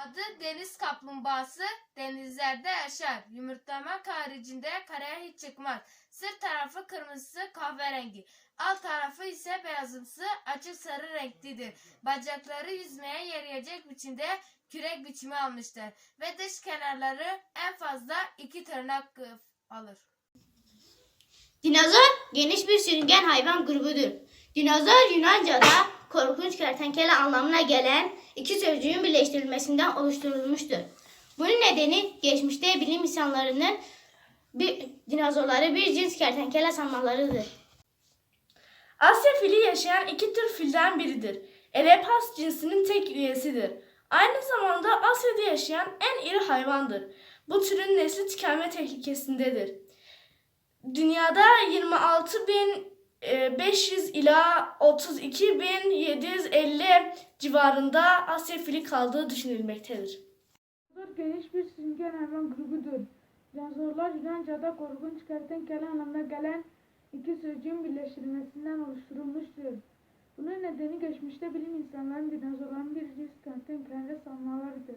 Adı deniz kaplumbağası, denizlerde yaşar. Yumurtlamak haricinde karaya hiç çıkmaz. Sırt tarafı kırmızısı kahverengi. Alt tarafı ise beyazımsı açık sarı renklidir. Bacakları yüzmeye yarayacak biçimde kürek biçimi almıştır. Ve dış kenarları en fazla iki tırnak alır. Dinozor geniş bir sürüngen hayvan grubudur. Dinozor Yunanca'da kertenkele anlamına gelen iki sözcüğün birleştirilmesinden oluşturulmuştur. Bunun nedeni geçmişte bilim insanlarının bir, dinozorları bir cins kertenkele sanmalarıdır. Asya fili yaşayan iki tür filden biridir. Erepas cinsinin tek üyesidir. Aynı zamanda Asya'da yaşayan en iri hayvandır. Bu türün nesli tükenme tehlikesindedir. Dünyada 26.500 ila 32.750 civarında Asya fili kaldığı düşünülmektedir. Dinozor geniş bir sürüngen hayvan grubudur. Dinozorlar Yunanca'da korkunç kertenkele anlamına gelen iki sözcüğün birleştirilmesinden oluşturulmuştur. Bunun nedeni geçmişte bilim insanların dinozorların bir cins kertenkele sanmalarıdır.